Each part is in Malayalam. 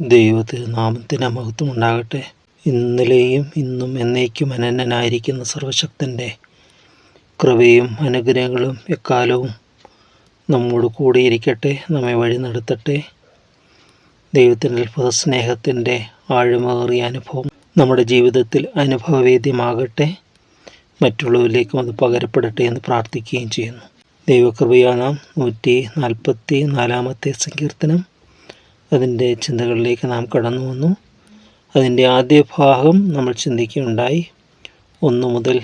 ദൈവത്തിന് നാമത്തിന് മഹത്വം ഉണ്ടാകട്ടെ. ഇന്നലെയും ഇന്നും എന്നേക്കും അനന്യനായിരിക്കുന്ന സർവശക്തന്റെ കൃപയും അനുഗ്രഹങ്ങളും എക്കാലവും നമ്മോട് കൂടിയിരിക്കട്ടെ നമ്മെ വഴി നടത്തട്ടെ. ദൈവത്തിന്റെ അത്ഭുത സ്നേഹത്തിന്റെ ആഴമേറിയ അനുഭവം നമ്മുടെ ജീവിതത്തിൽ അനുഭവവേദ്യമാകട്ടെ. മറ്റുള്ളവരിലേക്കും അത് പകരപ്പെടട്ടെ എന്ന് പ്രാർത്ഥിക്കുകയും ചെയ്യുന്നു. ദൈവകൃപയാൽ നാം നൂറ്റി നാൽപ്പത്തി നാലാമത്തെ സങ്കീർത്തനം അതിന്റെ ചിന്തകളിലേക്ക് നാം കടന്നു വന്നു. അതിന്റെ ആദ്യ ഭാഗം നമ്മൾ ചിന്തിക്കുകയുണ്ടായി. ഒന്ന് മുതൽ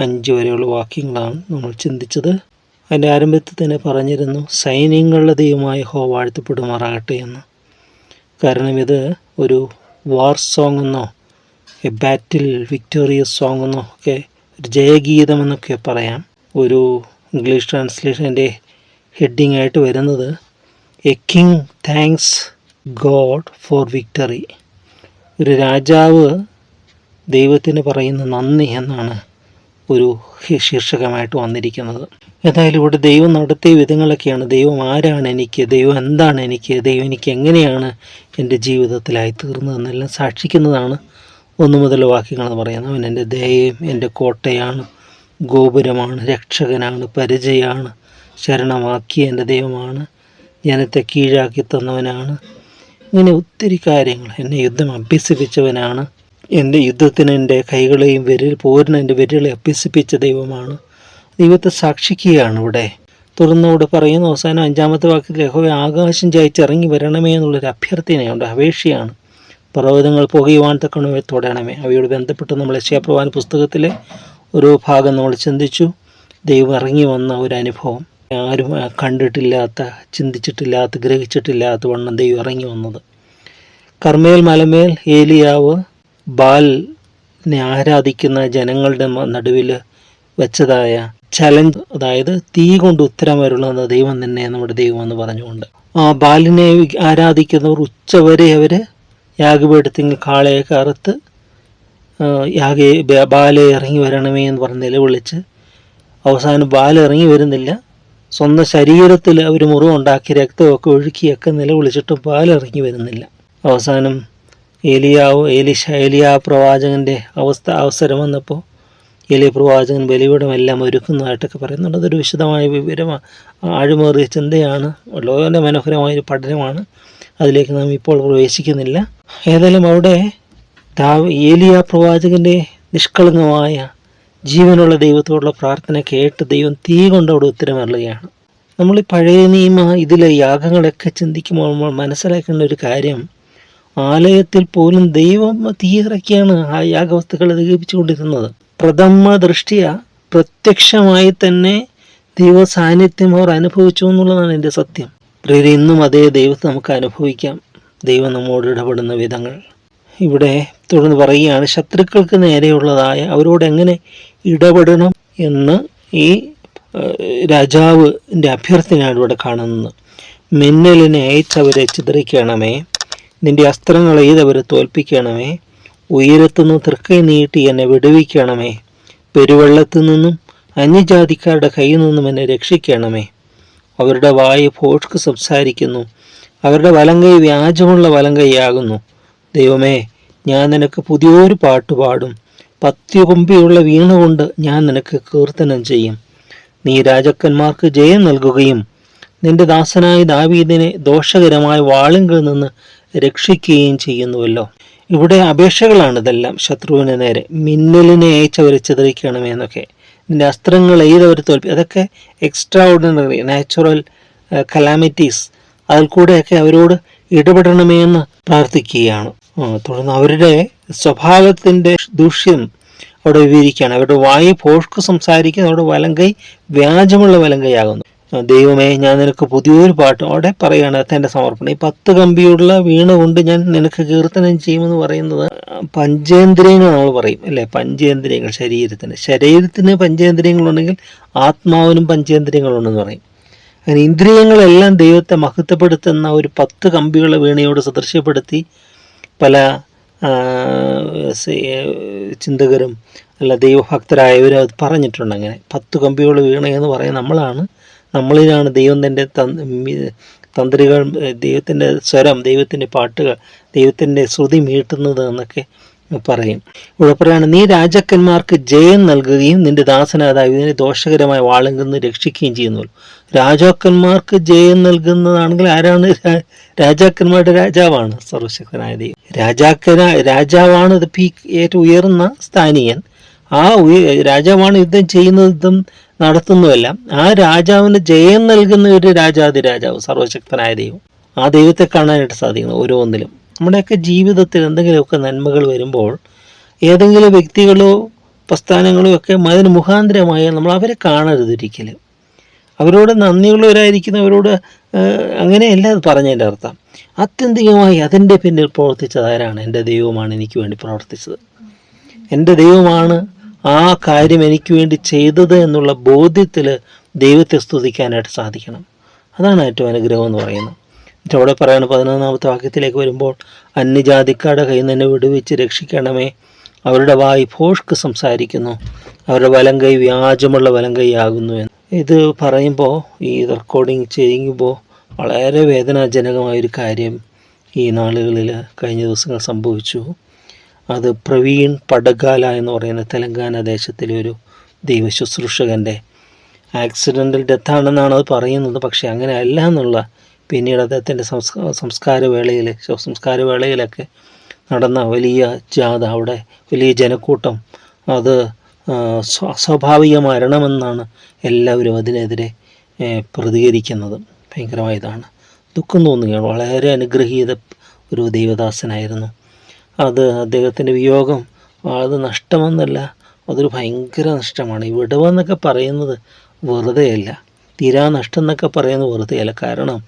അഞ്ച് വരെയുള്ള വാക്യങ്ങളാണ് നമ്മൾ ചിന്തിച്ചത്. അതിന്റെ ആരംഭത്തിൽ തന്നെ പറഞ്ഞിരുന്നു സൈന്യങ്ങളുടെ ദൈവമായ ഹോ വാഴ്ത്തപ്പെടുമാറാകട്ടെ എന്ന്. കാരണം ഇത് ഒരു വാർ സോങ് എന്നോ എ ബാറ്റിൽ വിക്ടോറിയസ് സോങ് എന്നോ ഒക്കെ ഒരു ജയഗീതമെന്നൊക്കെ പറയാം. ഒരു ഇംഗ്ലീഷ് ട്രാൻസ്ലേഷന്റെ ഹെഡിങ് ആയിട്ട് വരുന്നത് a king thanks God for victory ഒരു രാജാവ് ദൈവത്തിന് പറയുന്ന നന്ദി എന്നാണ് ഒരു ശീർഷകമായിട്ട് വന്നിരിക്കുന്നത്. ഏതായാലും ഇവിടെ ദൈവം നടത്തിയ വിധങ്ങളൊക്കെയാണ്. ദൈവം ആരാണ് എനിക്ക്? ദൈവം എന്താണ് എനിക്ക്? ദൈവം എനിക്ക് എങ്ങനെയാണ് എന്റെ ജീവിതത്തിലായി തീർന്നതെന്നെല്ലാം സാക്ഷിക്കുന്നതാണ് ഒന്നു മുതൽ വാക്യങ്ങളെന്ന് പറയുന്നത്. അവൻ എന്റെ ദയയും എന്റെ കോട്ടയാണ് ഗോപുരമാണ് രക്ഷകനാണ് പരിചയമാണ് ശരണമാക്കിയ എന്റെ ദൈവമാണ്. ജനത്തെ കീഴാക്കി തന്നവനാണ്. ഇങ്ങനെ ഒത്തിരി കാര്യങ്ങൾ എന്നെ യുദ്ധം അഭ്യസിപ്പിച്ചവനാണ്. എന്റെ യുദ്ധത്തിന് എന്റെ കൈകളെയും വിരൽ പോരിന് എന്റെ വിരലെ അഭ്യസിപ്പിച്ച ദൈവമാണ്. ദൈവത്തെ സാക്ഷിക്കുകയാണ് ഇവിടെ. തുറന്നോട് പറയുന്ന അവസാനം അഞ്ചാമത്തെ വാക്യത്തിൽ യഹോവ ആകാശം ജയിച്ചിറങ്ങി വരണമേ എന്നുള്ളൊരു അഭ്യർത്ഥനയുണ്ട് അപേക്ഷയാണ്. പർവതങ്ങൾ പുകയുവാൻ തക്കണമേ തൊടണമേ അവയോട് ബന്ധപ്പെട്ട് നമ്മൾ യശയാപ്രവാൻ പുസ്തകത്തിലെ ഒരു ഭാഗം നമ്മൾ ചിന്തിച്ചു. ദൈവം ഇറങ്ങി വന്ന ഒരു അനുഭവം. ആരും കണ്ടിട്ടില്ലാത്ത ചിന്തിച്ചിട്ടില്ലാത്ത ഗ്രഹിച്ചിട്ടില്ലാത്ത വണ്ണം ദൈവം ഇറങ്ങി വന്നത്. കർമ്മേൽ മലമേൽ ഏലിയാവ് ബാലിനെ ആരാധിക്കുന്ന ജനങ്ങളുടെ നടുവിൽ വെച്ചതായ ചലഞ്ച് അതായത് തീ കൊണ്ട് ഉത്തരം വരുള്ളതെന്ന് ദൈവം തന്നെ നമ്മുടെ ദൈവം എന്ന് പറഞ്ഞുകൊണ്ട്. ആ ബാലിനെ ആരാധിക്കുന്നവർ ഉച്ചവരെ അവർ യാഗപീഠത്തിൽ കാളയെ കറുത്ത് യാഗ ബാലെ ഇറങ്ങി വരണമേ എന്ന് പറഞ്ഞ് നിലവിളിച്ച് അവസാനം ബാല ഇറങ്ങി വരുന്നില്ല. സ്വന്തം ശരീരത്തിൽ അവർ മുറിവുണ്ടാക്കി രക്തമൊക്കെ ഒഴുക്കിയൊക്കെ നിലവിളിച്ചിട്ടും പാലിറങ്ങി വരുന്നില്ല. അവസാനം ഏലിയാവ് ഏലിഷ ഏലിയാ പ്രവാചകന്റെ അവസ്ഥ അവസരം വന്നപ്പോൾ ഏലിയ പ്രവാചകൻ ബലിപീഠമെല്ലാം ഒരുക്കുന്നതായിട്ടൊക്കെ പറയുന്നുണ്ട്. അതൊരു വിശദമായ വിവരമാണ് ആഴുമേറിയ ചിന്തയാണ്. വളരെ മനോഹരമായ ഒരു പഠനമാണ്. അതിലേക്ക് നാം ഇപ്പോൾ പ്രവേശിക്കുന്നില്ല. ഏതായാലും അവിടെ ഏലിയ പ്രവാചകന്റെ നിഷ്കളങ്കമായ ജീവനുള്ള ദൈവത്തോടുള്ള പ്രാർത്ഥന കേട്ട് ദൈവം തീ കൊണ്ട് അവിടെ ഉത്തരമറിയുകയാണ് നമ്മൾ ഈ പഴയ നിയമ ഇതിലെ യാഗങ്ങളൊക്കെ ചിന്തിക്കുമ്പോൾ നമ്മൾ മനസ്സിലാക്കേണ്ട ഒരു കാര്യം ആലയത്തിൽ പോലും ദൈവം തീയിറക്കിയാണ് ആ യാഗവസ്തുക്കളെ ദഹിപ്പിച്ചുകൊണ്ടിരുന്നത് പ്രഥമ ദൃഷ്ടിയ പ്രത്യക്ഷമായി തന്നെ ദൈവ സാന്നിധ്യം അവർ അനുഭവിച്ചു എന്നുള്ളതാണ് എന്റെ സത്യം. പ്രിയരെ ഇന്നും അതേ ദൈവത്തെ നമുക്ക് അനുഭവിക്കാം. ദൈവം നമ്മോട് ഇടപെടുന്ന വിധങ്ങൾ. ഇവിടെ തുടർന്ന് പറയുകയാണ് ശത്രുക്കൾക്ക് നേരെയുള്ളതായ അവരോട് എങ്ങനെ ഇടപെടണം എന്ന് ഈ രാജാവിന്റെ അഭ്യർത്ഥനയാണ് ഇവിടെ കാണുന്നത്. മിന്നലിനെ അയച്ചവരെ ചിതറിക്കണമേ. നിന്റെ അസ്ത്രങ്ങൾ എയ്തവരെ തോൽപ്പിക്കണമേ. ഉയരത്തുനിന്ന് തൃക്കൈ നീട്ടി എന്നെ വിടുവിക്കണമേ. പെരുവെള്ളത്തിൽ നിന്നും അന്യജാതിക്കാരുടെ കയ്യിൽ നിന്നും എന്നെ രക്ഷിക്കണമേ. അവരുടെ വായ് ഭോഷ്ക്ക് സംസാരിക്കുന്നു. അവരുടെ വലങ്കൈ വ്യാജമുള്ള വലങ്കൈയാകുന്നു. ദൈവമേ ഞാൻ നിനക്ക് പുതിയൊരു പാട്ട് പാടും. പത്യകൊമ്പിയുള്ള വീണ കൊണ്ട് ഞാൻ നിനക്ക് കീർത്തനം ചെയ്യും. നീ രാജാക്കന്മാർക്ക് ജയം നൽകുകയും നിന്റെ ദാസനായ ദാവീദിനെ ദോഷകരമായ വാളുങ്കിൽ നിന്ന് രക്ഷിക്കുകയും ചെയ്യുന്നുവല്ലോ. ഇവിടെ അപേക്ഷകളാണ് ഇതെല്ലാം ശത്രുവിന് നേരെ. മിന്നലിനെ അയച്ചവരെ ചിതറിക്കണമേ എന്നൊക്കെ നിന്റെ അസ്ത്രങ്ങൾ എയ്തവർ തോൽപ്പി അതൊക്കെ എക്സ്ട്രാ ഓർഡിനറി നാച്ചുറൽ കലാമിറ്റീസ് അതിൽ കൂടെയൊക്കെ അവരോട് ഇടപെടണമേ എന്ന് പ്രാർത്ഥിക്കുകയാണ് തുടർന്ന് അവരുടെ സ്വഭാവത്തിന്റെ ദൂഷ്യം അവിടെ വിവരിക്കുകയാണ് അവരുടെ വായു പോഷ്ക്ക് സംസാരിക്കുന്ന അവരുടെ വലങ്കൈ വ്യാജമുള്ള വലങ്കൈയാകുന്നു ദൈവമേ ഞാൻ നിനക്ക് പുതിയൊരു പാട്ട് അവിടെ പറയുകയാണ് തന്റെ സമർപ്പണം. ഈ പത്ത് കമ്പിയുള്ള വീണ കൊണ്ട് ഞാൻ നിനക്ക് കീർത്തനം ചെയ്യുമെന്ന് പറയുന്നത് പഞ്ചേന്ദ്രിയങ്ങൾ നമ്മൾ പറയും അല്ലേ? പഞ്ചേന്ദ്രിയങ്ങൾ ശരീരത്തിന്. ശരീരത്തിന് പഞ്ചേന്ദ്രിയങ്ങളുണ്ടെങ്കിൽ ആത്മാവിനും പഞ്ചേന്ദ്രിയങ്ങളുണ്ടെന്ന് പറയും. അങ്ങനെ ഇന്ദ്രിയങ്ങളെല്ലാം ദൈവത്തെ മഹത്വപ്പെടുത്തുന്ന ഒരു പത്ത് കമ്പിയുള്ള വീണയോട് സദൃശ്യപ്പെടുത്തി പല ചിന്തകരും അല്ല ദൈവഭക്തരായവരും അത് പറഞ്ഞിട്ടുണ്ട് അങ്ങനെ. പത്ത് കമ്പികൾ വീണെന്ന് പറയുന്ന നമ്മളാണ്. നമ്മളിലാണ് ദൈവം തന്റെ തന്- തന്ത്രികൾ ദൈവത്തിന്റെ സ്വരം ദൈവത്തിന്റെ പാട്ടുകൾ ദൈവത്തിന്റെ ശ്രുതി മീട്ടുന്നത് എന്നൊക്കെ പറയും. ഇവിടെ നീ രാജാക്കന്മാർക്ക് ജയം നൽകുകയും നിന്റെ ഇതിനെ ദോഷകരമായ വാളിൽ നിന്ന് രക്ഷിക്കുകയും ചെയ്യുന്നു രാജാക്കന്മാർക്ക് ജയം നൽകുന്നതാണെങ്കിൽ ആരാണ് രാജാക്കന്മാരുടെ രാജാവാണ് സർവശക്തനായ ദൈവം രാജാക്കന രാജാവാണ് ഇത് പീ ഏറ്റവും ഉയർന്ന സ്ഥാനീയൻ. ആ രാജാവാണ് യുദ്ധം ചെയ്യുന്നതും യുദ്ധം ആ രാജാവിന് ജയം നൽകുന്ന ഒരു രാജാതി രാജാവ് സർവശക്തനായ ദൈവം ആ ദൈവത്തെ കാണാനായിട്ട് സാധിക്കുന്നു ഓരോന്നിലും. നമ്മുടെയൊക്കെ ജീവിതത്തിൽ എന്തെങ്കിലുമൊക്കെ നന്മകൾ വരുമ്പോൾ ഏതെങ്കിലും വ്യക്തികളോ പ്രസ്ഥാനങ്ങളോ ഒക്കെ അതിന് മുഖാന്തരമായ നമ്മൾ അവരെ കാണരുത് ഒരിക്കലും. അവരോട് നന്ദിയുള്ളവരായിരിക്കുന്നവരോട് അങ്ങനെയല്ല അത് പറഞ്ഞതിന്റെ അർത്ഥം. ആത്യന്തികമായി അതിന്റെ പിന്നിൽ പ്രവർത്തിച്ചത് ആരാണ്? എന്റെ ദൈവമാണ് എനിക്ക് വേണ്ടി പ്രവർത്തിച്ചത്. എന്റെ ദൈവമാണ് ആ കാര്യം എനിക്ക് വേണ്ടി ചെയ്തത് എന്നുള്ള ബോധ്യത്തിൽ ദൈവത്തെ സ്തുതിക്കാനായിട്ട് സാധിക്കണം. അതാണ് ഏറ്റവും അനുഗ്രഹം എന്ന് പറയുന്നത്. എന്നിട്ട് അവിടെ പറയുന്നത് പതിനൊന്നാമത്തെ വാക്യത്തിലേക്ക് വരുമ്പോൾ അന്യജാതിക്കാരുടെ കയ്യിൽ നിന്ന് വിടുവിച്ച് രക്ഷിക്കണമേ. അവരുടെ വായി ഭോഷ്ക്ക് സംസാരിക്കുന്നു. അവരുടെ വലം കൈ വ്യാജമുള്ള വലം ആകുന്നു എന്ന്. ഇത് പറയുമ്പോൾ ഈ റെക്കോർഡിങ് ചെയ്യുമ്പോൾ വളരെ വേദനാജനകമായൊരു കാര്യം ഈ നാളുകളിൽ കഴിഞ്ഞ ദിവസങ്ങൾ സംഭവിച്ചു. അത് പ്രവീൺ പടഗാല എന്ന് പറയുന്ന തെലങ്കാന ദേശത്തിലെ ഒരു ദൈവ ശുശ്രൂഷകന്റെ ആക്സിഡന്റൽ ഡെത്താണെന്നാണ് അത് പറയുന്നത്. പക്ഷേ അങ്ങനെ അല്ല എന്നുള്ള പിന്നീട് അദ്ദേഹത്തിന്റെ സംസ്കാ സംസ്കാര വേളയിൽ ശവസംസ്കാര വേളയിലൊക്കെ നടന്ന വലിയ ജാഥ അവിടെ വലിയ ജനക്കൂട്ടം അത് അസ്വാഭാവിക മരണമെന്നാണ് എല്ലാവരും അതിനെതിരെ പ്രതികരിക്കുന്നത്. ഭയങ്കരമായതാണ്. ദുഃഖം തോന്നുകയാണ്. വളരെ അനുഗ്രഹീത ഒരു ദൈവദാസനായിരുന്നു. അത് അദ്ദേഹത്തിന്റെ വിയോഗം അത് നഷ്ടമെന്നല്ല അതൊരു ഭയങ്കര നഷ്ടമാണ്. വിടവെന്നൊക്കെ പറയുന്നത് വെറുതെയല്ല. തീരാ നഷ്ടം എന്നൊക്കെ പറയുന്നത് വെറുതെയല്ല. കാരണം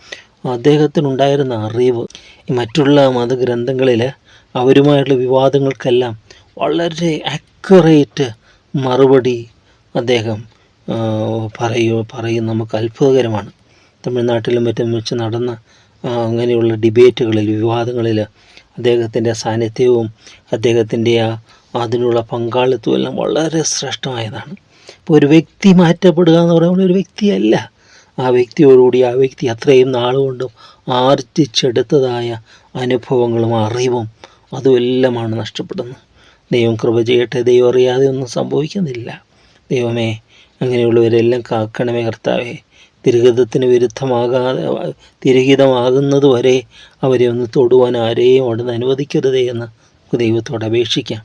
അദ്ദേഹത്തിനുണ്ടായിരുന്ന അറിവ് മറ്റുള്ള മതഗ്രന്ഥങ്ങളിൽ അവരുമായിട്ടുള്ള വിവാദങ്ങൾക്കെല്ലാം വളരെ ആക്യുറേറ്റ് മറുപടി അദ്ദേഹം പറയോ പറയൂ. നമുക്ക് അത്ഭുതകരമാണ്. തമിഴ്നാട്ടിലും മറ്റും വെച്ച് നടന്ന അങ്ങനെയുള്ള ഡിബേറ്റുകളിൽ വിവാദങ്ങളിൽ അദ്ദേഹത്തിന്റെ സാന്നിധ്യവും അദ്ദേഹത്തിന്റെ ആ അതിനുള്ള പങ്കാളിത്തവും എല്ലാം വളരെ ശ്രേഷ്ഠമായതാണ്. ഇപ്പോൾ ഒരു വ്യക്തി മാറ്റപ്പെടുക എന്ന് പറയുമ്പോൾ ഒരു വ്യക്തിയല്ല. ആ വ്യക്തിയോടുകൂടി ആ വ്യക്തി അത്രയും നാളുകൊണ്ടും ആർജിച്ചെടുത്തതായ അനുഭവങ്ങളും അറിവും അതുമെല്ലാമാണ് നഷ്ടപ്പെടുന്നത്. ദൈവം കൃപ ചെയ്യട്ടെ ദൈവം അറിയാതെ ഒന്നും സംഭവിക്കുന്നില്ല. ദൈവമേ അങ്ങനെയുള്ളവരെല്ലാം കാക്കണമേ കർത്താവേ. തിരുഹിതത്തിന് വിരുദ്ധമാകാതെ തിരുഹിതമാകുന്നത് വരെ അവരെ ഒന്ന് തൊടുവാൻ ആരെയും അവിടുന്ന് അനുവദിക്കരുതേ എന്ന് നമുക്ക് ദൈവത്തോട് അപേക്ഷിക്കാം.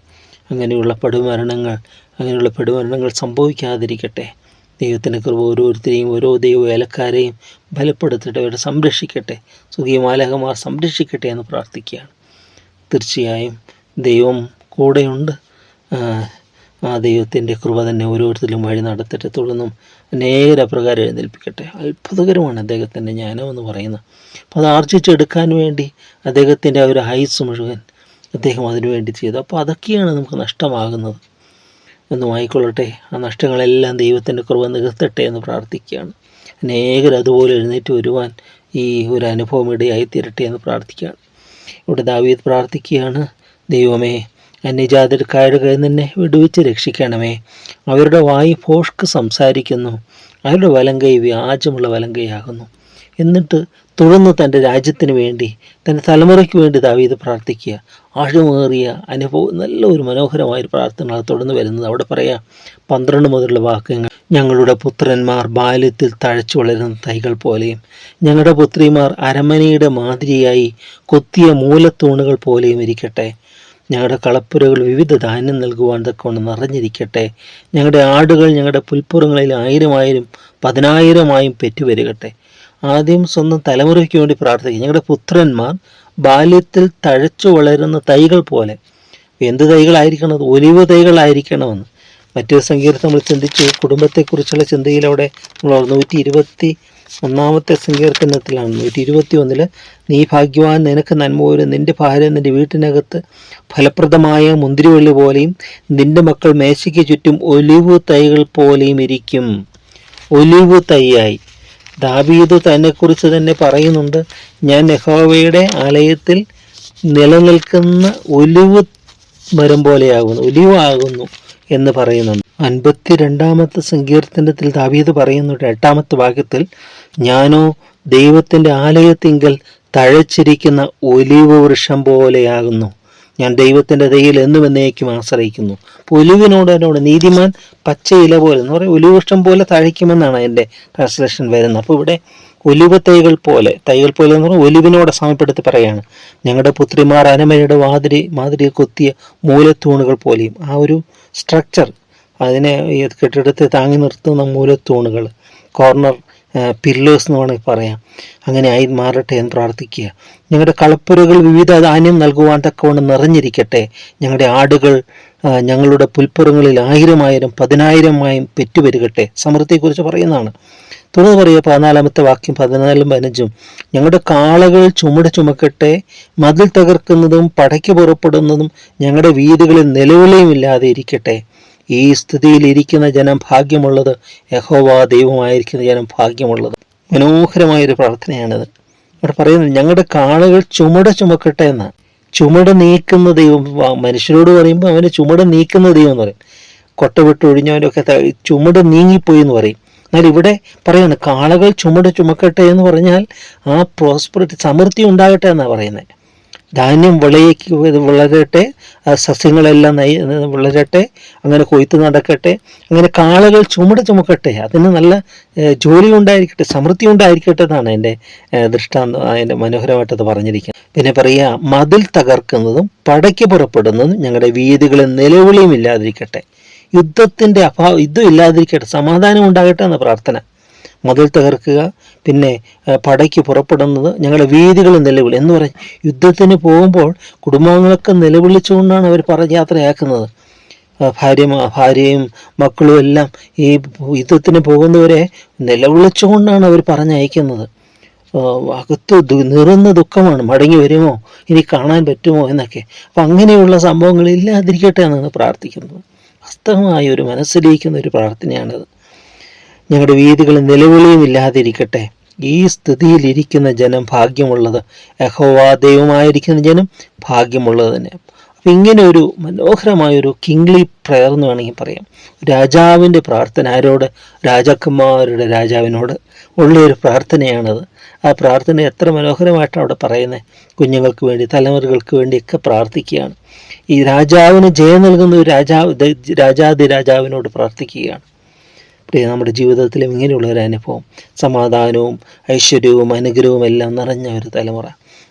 അങ്ങനെയുള്ള പടുമരണങ്ങൾ അങ്ങനെയുള്ള പെടുമരണങ്ങൾ സംഭവിക്കാതിരിക്കട്ടെ. ദൈവത്തിന്റെ കൃപ ഓരോരുത്തരെയും ഓരോ ദൈവ വേലക്കാരെയും ബലപ്പെടുത്തട്ടെ അവരെ സംരക്ഷിക്കട്ടെ. സുഖീമാലകമാർ സംരക്ഷിക്കട്ടെ എന്ന് പ്രാർത്ഥിക്കുകയാണ്. തീർച്ചയായും ദൈവം കൂടെയുണ്ട്. ആ, ദൈവത്തിന്റെ കൃപ തന്നെ ഓരോരുത്തരിലും വഴി നടത്തട്ടെ തുടർന്നും അനേക പ്രകാരം എഴുന്നേൽപ്പിക്കട്ടെ. അത്ഭുതകരമാണ് അദ്ദേഹത്തിന്റെ ജ്ഞാനം എന്ന് പറയുന്നത്. അപ്പോൾ അത് ആർജിച്ചെടുക്കാൻ വേണ്ടി അദ്ദേഹത്തിന്റെ ആ ഒരു ഹൈസ് മുഴുവൻ അദ്ദേഹം അതിനു വേണ്ടി ചെയ്തു. അപ്പോൾ അതൊക്കെയാണ് നമുക്ക് നഷ്ടമാകുന്നത്. എന്നും ആയിക്കൊള്ളട്ടെ ആ നഷ്ടങ്ങളെല്ലാം ദൈവത്തിന്റെ കൃപ നികത്തട്ടെ എന്ന് പ്രാർത്ഥിക്കുകയാണ്. അനേകർ അതുപോലെ എഴുന്നേറ്റ് വരുവാൻ ഈ ഒരു അനുഭവം ഇടയായി തീരട്ടെ എന്ന് പ്രാർത്ഥിക്കുകയാണ്. ഇവിടെ ദാവീദ് പ്രാർത്ഥിക്കുകയാണ് ദൈവമേ അന്യജാതിക്കാരുടെ കയ്യിൽ നിന്നെ വിടുവിച്ച് രക്ഷിക്കണമേ. അവരുടെ വായി ഫോഷ്ക്ക് സംസാരിക്കുന്നു. അവരുടെ വലങ്കൈ വ്യാജമുള്ള വലങ്കൈയാകുന്നു. എന്നിട്ട് തുടർന്ന് തന്റെ രാജ്യത്തിന് വേണ്ടി തന്റെ തലമുറയ്ക്ക് വേണ്ടി ദാവീദ് പ്രാർത്ഥിക്കുക. ആഴമേറിയ അനുഭവം നല്ല ഒരു മനോഹരമായൊരു പ്രാർത്ഥന തുടർന്ന് വരുന്നത്. അവിടെ പറയാം പന്ത്രണ്ട് മുതലുള്ള വാക്യങ്ങൾ ഞങ്ങളുടെ പുത്രന്മാർ ബാല്യത്തിൽ തഴച്ചു വളരുന്ന തൈകൾ പോലെയും ഞങ്ങളുടെ പുത്രിമാർ അരമനയുടെ മാതിരിയായി കൊത്തിയ മൂലത്തൂണുകൾ പോലെയും ഇരിക്കട്ടെ. ഞങ്ങളുടെ കളപ്പുരകൾ വിവിധ ധാന്യം നൽകുവാൻ തക്കൊണ്ട് നിറഞ്ഞിരിക്കട്ടെ. ഞങ്ങളുടെ ആടുകൾ ഞങ്ങളുടെ പുൽപ്പുറങ്ങളിൽ ആയിരം ആയിരം പതിനായിരമായും പെറ്റുവരുകട്ടെ. ആദ്യം സ്വന്തം തലമുറയ്ക്ക് വേണ്ടി പ്രാർത്ഥിക്കും ഞങ്ങളുടെ പുത്രന്മാർ ബാല്യത്തിൽ തഴച്ചു വളരുന്ന തൈകൾ പോലെ. എന്ത് തൈകളായിരിക്കണം? ഒലിവ് തൈകളായിരിക്കണമെന്ന്. മറ്റൊരു സങ്കീർത്തം നമ്മൾ ചിന്തിച്ചു. കുടുംബത്തെക്കുറിച്ചുള്ള ചിന്തയിൽ അവിടെ നമ്മൾ നൂറ്റി ഇരുപത്തി ഒന്നാമത്തെ സങ്കീർത്തനത്തിലാണ്. നൂറ്റി ഇരുപത്തി ഒന്നിൽ നീ ഭാഗ്യവാൻ നിനക്ക് നന്മ നിന്റെ ഭാര്യ നിന്റെ വീട്ടിനകത്ത് ഫലപ്രദമായ മുന്തിരിവള്ളി പോലെയും നിന്റെ മക്കൾ മേശയ്ക്ക് ചുറ്റും ഒലിവ് തൈകൾ പോലെയും ഇരിക്കും. ഒലിവ് തൈയായി. ദാവീദ് തന്നെക്കുറിച്ച് തന്നെ പറയുന്നുണ്ട് ഞാൻ നെഹോവയുടെ ആലയത്തിൽ നിലനിൽക്കുന്ന ഒലിവ് മരം പോലെയാകുന്നു ഒലിവാകുന്നു. എന്ന് പറയുന്നുണ്ട്. അൻപത്തി രണ്ടാമത്തെ സങ്കീർത്തനത്തിൽ ദാവീദ് പറയുന്നുണ്ട് എട്ടാമത്തെ ഭാഗത്തിൽ ഞാനോ ദൈവത്തിന്റെ ആലയത്തിങ്കൽ തഴച്ചിരിക്കുന്ന ഒലിവ് വൃക്ഷം പോലെയാകുന്നു. ഞാൻ ദൈവത്തിന്റെ ദയിൽ എന്നും എന്നേക്കും ആശ്രയിക്കുന്നു. ഒലിവിനോട് എന്നോട് നീതിമാൻ പച്ച ഇല പോലെ എന്ന് പറയും ഒലിവ് വൃക്ഷം പോലെ തഴയ്ക്കുമെന്നാണ് എന്റെ ട്രാൻസ്ലേഷൻ വരുന്നത്. അപ്പോൾ ഇവിടെ ഒലിവ് തൈകൾ പോലെ തൈകൾ പോലെ എന്ന് പറഞ്ഞാൽ ഒലിവിനോട് സമയപ്പെടുത്തി പറയാണ് ഞങ്ങളുടെ പുത്രിമാർ അനമയുടെ വാതിരി മാതിരി കൊത്തിയ മൂലത്തൂണുകൾ പോലെയും. ആ ഒരു സ്ട്രക്ചർ അതിനെ കെട്ടിടത്തെ താങ്ങി നിർത്തുന്ന മൂലത്തൂണുകൾ കോർണർ പില്ലേഴ്സ് എന്ന് വേണമെങ്കിൽ പറയാം. അങ്ങനെ ആയി മാറട്ടെ എന്ന് പ്രാർത്ഥിക്കുക. ഞങ്ങളുടെ കളപ്പുരകൾ വിവിധ ധാന്യം നൽകുവാൻ തക്കവണ്ണം നിറഞ്ഞിരിക്കട്ടെ. ഞങ്ങളുടെ ആടുകൾ ഞങ്ങളുടെ പുൽപ്പുറങ്ങളിൽ ആയിരം ആയിരം പതിനായിരമായും പെറ്റുവരുകട്ടെ. സമൃദ്ധിയെക്കുറിച്ച് പറയുന്നതാണ്. തുടർന്ന് പറയുക പതിനാലാമത്തെ വാക്യം പതിനാലും പതിനഞ്ചും. ഞങ്ങളുടെ കാളകൾ ചുമട് ചുമക്കട്ടെ മതിൽ തകർക്കുന്നതും പടയ്ക്ക് പുറപ്പെടുന്നതും ഞങ്ങളുടെ വീടുകളിൽ നിലവിളിയും ഇല്ലാതെ ഇരിക്കട്ടെ. ഈ സ്ഥിതിയിൽ ഇരിക്കുന്ന ജനം ഭാഗ്യമുള്ളത് യഹോവാ ദൈവമായിരിക്കുന്ന ജനം ഭാഗ്യമുള്ളത്. മനോഹരമായൊരു പ്രാർത്ഥനയാണിത്. ഇവിടെ പറയുന്നത് ഞങ്ങളുടെ കാളകൾ ചുമട് ചുമക്കട്ടെ എന്നാണ്. ചുമട് നീക്കുന്ന ദൈവം മനുഷ്യരോട് പറയുമ്പോൾ അവന് ചുമട് നീക്കുന്ന ദൈവം എന്ന് പറയും. കൊട്ട വിട്ട് ഒഴിഞ്ഞവനൊക്കെ ത- ചുമട് നീങ്ങിപ്പോയി എന്ന് പറയും. എന്നാൽ ഇവിടെ പറയാണ് കാളകൾ ചുമട് ചുമക്കട്ടെ എന്ന് പറഞ്ഞാൽ ആ പ്രോസ്പെറിറ്റി സമൃദ്ധി ഉണ്ടാകട്ടെ എന്നാണ് പറയുന്നത് ധാന്യം വിളയേക്ക് വളരട്ടെ സസ്യങ്ങളെല്ലാം നയി വളരട്ടെ അങ്ങനെ കൊയ്ത്ത് നടക്കട്ടെ അങ്ങനെ കാളകൾ ചുമട് ചുമക്കട്ടെ അതിന് നല്ല ജോലി ഉണ്ടായിരിക്കട്ടെ സമൃദ്ധി ഉണ്ടായിരിക്കട്ടെ എന്നാണ് എന്റെ ദൃഷ്ടാന്തം അതിന്റെ മനോഹരമായിട്ടത് പറഞ്ഞിരിക്കുന്നത്. പിന്നെ പറയുക മതിൽ തകർക്കുന്നതും പടയ്ക്ക് പുറപ്പെടുന്നതും ഞങ്ങളുടെ വീതികളിൽ നിലവിളിയും ഇല്ലാതിരിക്കട്ടെ. യുദ്ധത്തിന്റെ അഭാവം യുദ്ധം ഇല്ലാതിരിക്കട്ടെ സമാധാനം ഉണ്ടാകട്ടെ എന്ന പ്രാർത്ഥന. മതിൽ തകർക്കുക പിന്നെ പടയ്ക്ക് പുറപ്പെടുന്നത് ഞങ്ങളുടെ വീതികൾ നിലവിളി എന്ന് പറയും. യുദ്ധത്തിന് പോകുമ്പോൾ കുടുംബാംഗങ്ങളൊക്കെ നിലവിളിച്ചുകൊണ്ടാണ് അവർ പറ യാത്രയാക്കുന്നത്. ഭാര്യ ഭാര്യയും മക്കളും എല്ലാം ഈ യുദ്ധത്തിന് പോകുന്നവരെ നിലവിളിച്ചുകൊണ്ടാണ് അവർ പറഞ്ഞയക്കുന്നത്. അകത്ത് നിറന്ന ദുഃഖമാണ്. മടങ്ങി വരുമോ? ഇനി കാണാൻ പറ്റുമോ എന്നൊക്കെ. അപ്പം അങ്ങനെയുള്ള സംഭവങ്ങൾ ഇല്ലാതിരിക്കട്ടെ എന്നാണ് പ്രാർത്ഥിക്കുന്നത്. വാസ്തവമായ ഒരു മനസ്സിലേക്കുന്ന ഒരു പ്രാർത്ഥനയാണത്. ഞങ്ങളുടെ വീതികൾ നിലവിളിയും ഇല്ലാതിരിക്കട്ടെ. ഈ സ്ഥിതിയിലിരിക്കുന്ന ജനം ഭാഗ്യമുള്ളത് യഹോവ ദൈവമായിരിക്കുന്ന ജനം ഭാഗ്യമുള്ളത് തന്നെ. അപ്പം ഇങ്ങനെ ഒരു മനോഹരമായൊരു കിങ്ലി പ്രയർ എന്ന് വേണമെങ്കിൽ പറയാം. രാജാവിന്റെ പ്രാർത്ഥന ആരോട്? രാജാക്കന്മാരുടെ രാജാവിനോട്. ഉള്ളൊരു പ്രാർത്ഥനയാണത്. ആ പ്രാർത്ഥന എത്ര മനോഹരമായിട്ടാണ് അവിടെ പറയുന്നത് കുഞ്ഞുങ്ങൾക്ക് വേണ്ടി തലമുറകൾക്ക് വേണ്ടിയൊക്കെ പ്രാർത്ഥിക്കുകയാണ്. ഈ രാജാവിന് ജയം നൽകുന്ന ഒരു രാജാവ് രാജാതി രാജാവിനോട് പ്രാർത്ഥിക്കുകയാണ്. പ്രിയ നമ്മുടെ ജീവിതത്തിലും ഇങ്ങനെയുള്ള ഒരു അനുഭവം. സമാധാനവും ഐശ്വര്യവും അനുഗ്രഹവും എല്ലാം നിറഞ്ഞ ഒരു തലമുറ.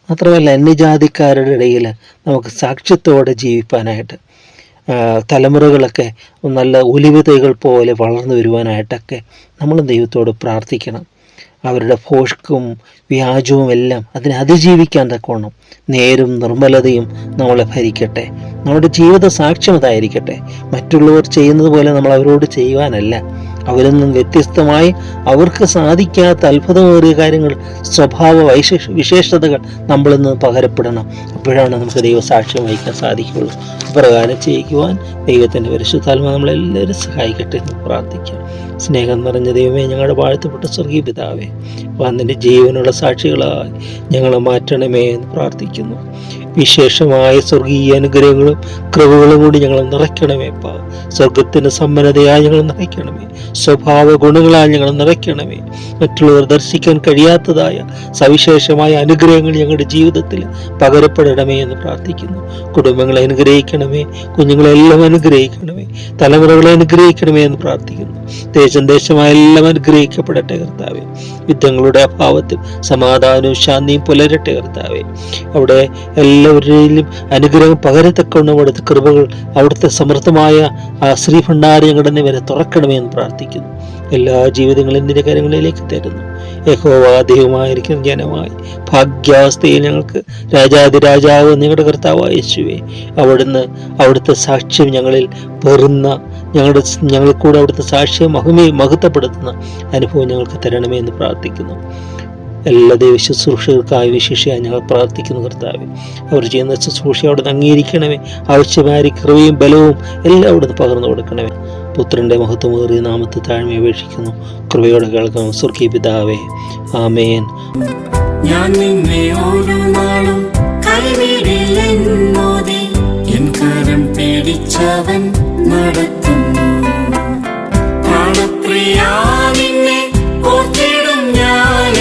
മാത്രമല്ല അന്യജാതിക്കാരുടെ ഇടയിൽ നമുക്ക് സാക്ഷ്യത്തോടെ ജീവിക്കാനായിട്ട് തലമുറകളൊക്കെ നല്ല ഒലിവ് തൈകൾ പോലെ വളർന്നു വരുവാനായിട്ടൊക്കെ നമ്മൾ ദൈവത്തോട് പ്രാർത്ഥിക്കണം. അവരുടെ ഫോഷ്ക്കും വ്യാജവും എല്ലാം അതിനെ അതിജീവിക്കാൻ തക്കോണം നേരും നിർമ്മലതയും നമ്മളെ ഭരിക്കട്ടെ. നമ്മുടെ ജീവിത സാക്ഷ്യമതായിരിക്കട്ടെ മറ്റുള്ളവർ ചെയ്യുന്നത് പോലെ നമ്മൾ അവരോട് ചെയ്യുവാനല്ല. അവരിൽ നിന്നും വ്യത്യസ്തമായി അവർക്ക് സാധിക്കാത്ത അത്ഭുതമേറിയ കാര്യങ്ങൾ സ്വഭാവ വൈശേഷ വിശേഷതകൾ നമ്മളിൽ നിന്ന് പകരപ്പെടണം. അപ്പോഴാണ് നമുക്ക് ദൈവസാക്ഷ്യം വഹിക്കാൻ സാധിക്കുകയുള്ളൂ. പ്രകാരം ചെയ്യിക്കുവാൻ ദൈവത്തിന്റെ പരിശുദ്ധാത്മ നമ്മളെല്ലാവരും സഹായിക്കട്ടെ എന്ന് പ്രാർത്ഥിക്കാം. സ്നേഹം നിറഞ്ഞ ദൈവമേ ഞങ്ങളുടെ വാഴ്ത്തപ്പെട്ട സ്വർഗീയ പിതാവേ വന്നിന്റെ ജീവനുള്ള സാക്ഷികളായി ഞങ്ങളെ മാറ്റണമേ എന്ന് പ്രാർത്ഥിക്കുന്നു. വിശേഷമായ സ്വർഗീയ അനുഗ്രഹങ്ങളും കൃപകളും കൂടി ഞങ്ങൾ നിറയ്ക്കണമേ പാ സ്വർഗത്തിന് സമ്പന്നതയായി ഞങ്ങൾ നിറയ്ക്കണമേ. സ്വഭാവ ഗുണങ്ങളാൽ ഞങ്ങൾ നിറയ്ക്കണമേ. മറ്റുള്ളവർ ദർശിക്കാൻ കഴിയാത്തതായ സവിശേഷമായ അനുഗ്രഹങ്ങൾ ഞങ്ങളുടെ ജീവിതത്തിൽ പകരപ്പെടണമേ എന്ന് പ്രാർത്ഥിക്കുന്നു. കുടുംബങ്ങളെ അനുഗ്രഹിക്കണമേ കുഞ്ഞുങ്ങളെല്ലാം അനുഗ്രഹിക്കണമേ തലമുറകളെ അനുഗ്രഹിക്കണമേ എന്ന് പ്രാർത്ഥിക്കുന്നു. ദേശം ദേശമായ എല്ലാം അനുഗ്രഹിക്കപ്പെടട്ടെ കർത്താവെ. യുദ്ധങ്ങളുടെ അഭാവത്തിൽ സമാധാനവും ശാന്തിയും പുലരട്ടെ കർത്താവെ. അവിടെ എല്ലാവരിലും അനുഗ്രഹം പകരത്തക്കവണ്ണം അവിടുത്തെ കൃപകൾ അവിടുത്തെ സമൃദ്ധമായ ആ ശ്രീഭണ്ഡാരി ഞങ്ങളുടെ വരെ തുറക്കണമേ എന്ന് പ്രാർത്ഥിക്കുന്നു. എല്ലാ ജീവിതങ്ങളും നിന്റെ കാര്യങ്ങളിലേക്ക് തരുന്നു. യഹോവ ജനമായി. ഭാഗ്യാവസ്ഥയിൽ ഞങ്ങൾക്ക് രാജാതി രാജാവ് നിങ്ങളുടെ കർത്താവായ യേശുവേ. അവിടുന്ന് അവിടുത്തെ സാക്ഷ്യം ഞങ്ങളിൽ പെറുന്ന ഞങ്ങളുടെ ഞങ്ങൾ കൂടെ അവിടുത്തെ സാക്ഷ്യം മഹിമയെ മഹത്വപ്പെടുത്തുന്ന അനുഭവം ഞങ്ങൾക്ക് തരണമേ എന്ന് പ്രാർത്ഥിക്കുന്നു. എല്ലാ ദൈവ ശുശ്രൂഷകർക്കായി വിശേഷിയായി ഞങ്ങൾ പ്രാർത്ഥിക്കുന്നു കർത്താവ്. അവർ ചെയ്യുന്ന ശുശ്രൂഷ അവിടെ അംഗീകരിക്കണമേ. ആവശ്യമായ കൃപയും ബലവും എല്ലാം അവിടുന്ന് പകർന്നു കൊടുക്കണമേ. പുത്രന്റെ മഹത്വമേറിയ നാമത്തെ താഴ്മ അപേക്ഷിക്കുന്നു. കൃപയോടെ കേൾക്കണം. സ്വർഗീയ പിതാവേ. ആമേൻ. ഞാൻ നിന്നെ എൻ കരം ഞാനിന്നെ ഓർത്തിടും ഞാൻ